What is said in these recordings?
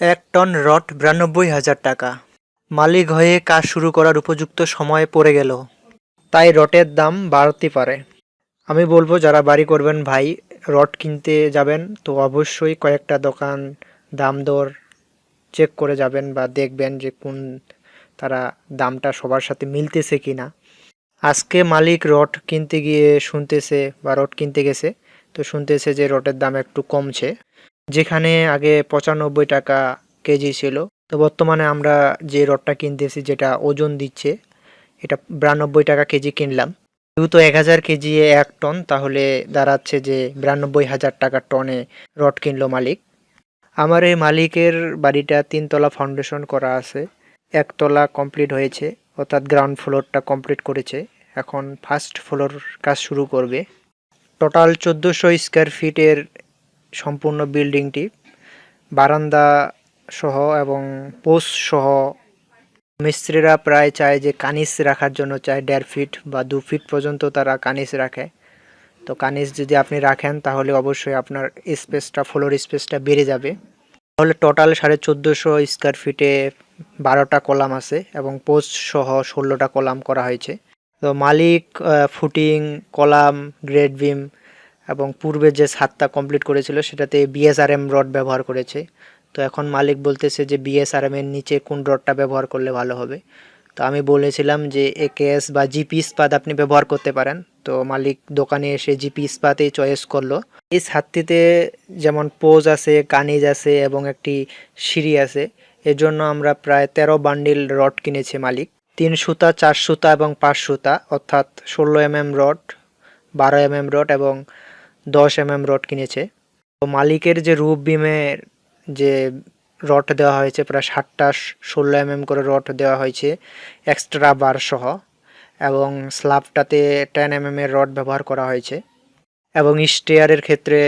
এক ton rod বিরানব্বই হাজার টাকা। মালিক হয়ে কাজ শুরু করার উপযুক্ত সময় পড়ে গেল। তাই রটের দাম বাড়তে পারে। আমি বলব, যারা বাড়ি করবেন ভাই, রড কিনতে যাবেন, তো অবশ্যই কয়েকটা দোকান দাম দর চেক করে যাবেন বা দেখবেন যে কোন তারা দামটা সবার সাথে মিলতেছে কি না আজকে মালিক রড কিনতে গিয়ে শুনতেছে বা রড কিনতে গেছে, তো শুনতেছে যে রডের দাম একটু কমছে। যেখানে আগে পঁচানব্বই টাকা কেজি ছিল। তো বর্তমানে আমরা যে রডটা কিনতেছি, যেটা ওজন দিচ্ছে, এটা বিরানব্বই টাকা কেজি কিনলাম। যেহেতু এক হাজার কেজি এক টন, তাহলে দাঁড়াচ্ছে যে বিরানব্বই হাজার টাকা টনে রড কিনলো মালিক। আমার এই মালিকের বাড়িটা তিনতলা ফাউন্ডেশন করা আছে। একতলা কমপ্লিট হয়েছে, অর্থাৎ গ্রাউন্ড ফ্লোরটা কমপ্লিট করেছে। এখন ফার্স্ট ফ্লোর কাজ শুরু করবে। টোটাল চোদ্দোশো স্কোয়ার ফিটের সম্পূর্ণ বিল্ডিংটি। বারান্দা সহ এবং পোস সহ মিস্ত্রিরা প্রায় চায় যে কানিস রাখার জন্য চায় দেড় ফিট বা দু ফিট পর্যন্ত তারা কানিস রাখে। তো কানিস যদি আপনি রাখেন তাহলে অবশ্যই আপনার স্পেসটা, ফ্লোর স্পেসটা বেড়ে যাবে। তাহলে টোটাল সাড়ে চোদ্দোশো স্কোয়ার ফিটে বারোটা কলাম আছে এবং পোস্ট সহ ষোলোটা কলাম করা হয়েছে। তো মালিক ফুটিং কলাম গ্রেড বিম এবং পূর্বে যে ছাদটা কমপ্লিট করেছিল, সেটাতে বিএসআরএম রড ব্যবহার করেছে। তো এখন মালিক বলতেছে যে বিএসআরএম এর নিচে কোন রডটা ব্যবহার করলে ভালো হবে। তো আমি বলেছিলাম যে একেএস বা জিপি ইস্পাত আপনি ব্যবহার করতে পারেন। তো মালিক দোকানে এসে জিপি ইস্পাতেই চয়েস করল। এই ছাদটিতে যেমন পোজ আছে, কানিজ আছে এবং একটি সিঁড়ি আছে এর জন্য আমরা প্রায় তেরো বান্ডিল রড কিনেছে মালিক। তিন সুতা, চার সুতা এবং পাঁচ সুতা, অর্থাৎ ষোলো এম এম রড বারো এম এম রড এবং দশ এম এম রড কিনেছে। তো মালিকের যে রূপ বিমের যে রড দেওয়া হয়েছে, প্রায় ষাটটা ষোলো এম এম করে রড দেওয়া হয়েছে এক্সট্রা বার সহ এবং স্ল্যাবটাতে টেন এম এর রড ব্যবহার করা হয়েছে এবং স্টেয়ারের ক্ষেত্রে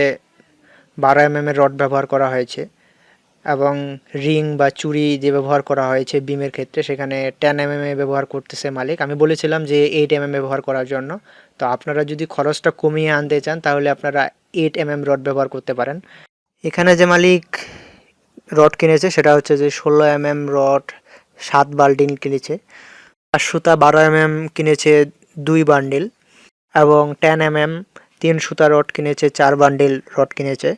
বারো এম এর রড ব্যবহার করা হয়েছে। এবং রিং বা চুড়ি যে ব্যবহার করা হয়েছে বিমের ক্ষেত্রে, সেখানে টেন এম এম ব্যবহার করতেছে মালিক। আমি বলেছিলাম যে এইট এম এম ব্যবহার করার জন্য। তো আপনারা যদি খরচটা কমিয়ে আনতে চান, তাহলে আপনারা এইট এম এম রড ব্যবহার করতে পারেন। এখানে যে মালিক রড কিনেছে, সেটা হচ্ছে যে ষোলো এম এম রড সাত বাল্টিন কিনেছে। আর সুতা বারো এম এম কিনেছে দুই বান্ডিল এবং টেন এম এম তিন সুতা রড কিনেছে, চার বান্ডিল রড কিনেছে।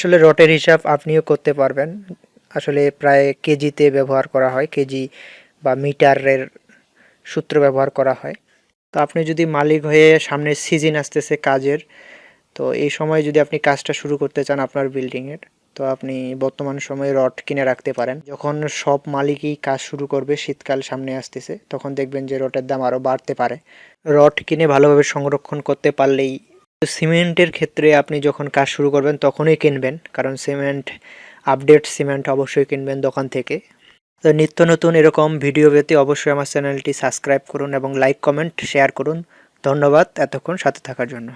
আসলে রটের হিসাব আপনিও করতে পারবেন। আসলে প্রায় কেজিতে ব্যবহার করা হয়, কেজি বা মিটারের সূত্র ব্যবহার করা হয়। তো আপনি যদি মালিক হয়ে সামনে সিজন আসতেছে কাজের, তো এই সময় যদি আপনি কাজটা শুরু করতে চান আপনার বিল্ডিংয়ের তো আপনি বর্তমান সময়ে রড কিনে রাখতে পারেন। যখন সব মালিকই কাজ শুরু করবে, শীতকাল সামনে আসতেছে, তখন দেখবেন যে রটের দাম আরও বাড়তে পারে। রড কিনে ভালোভাবে সংরক্ষণ করতে পারলেই সিমেন্টের ক্ষেত্রে আপনি যখন কাজ শুরু করবেন, তখনই কিনবেন। কারণ সিমেন্ট, আপডেট সিমেন্ট অবশ্যই কিনবেন দোকান থেকে। তো নিত্য নতুন এরকম ভিডিও পেতে অবশ্যই আমার চ্যানেলটি সাবস্ক্রাইব করুন এবং লাইক, কমেন্ট, শেয়ার করুন। ধন্যবাদ এতক্ষণ সাথে থাকার জন্য।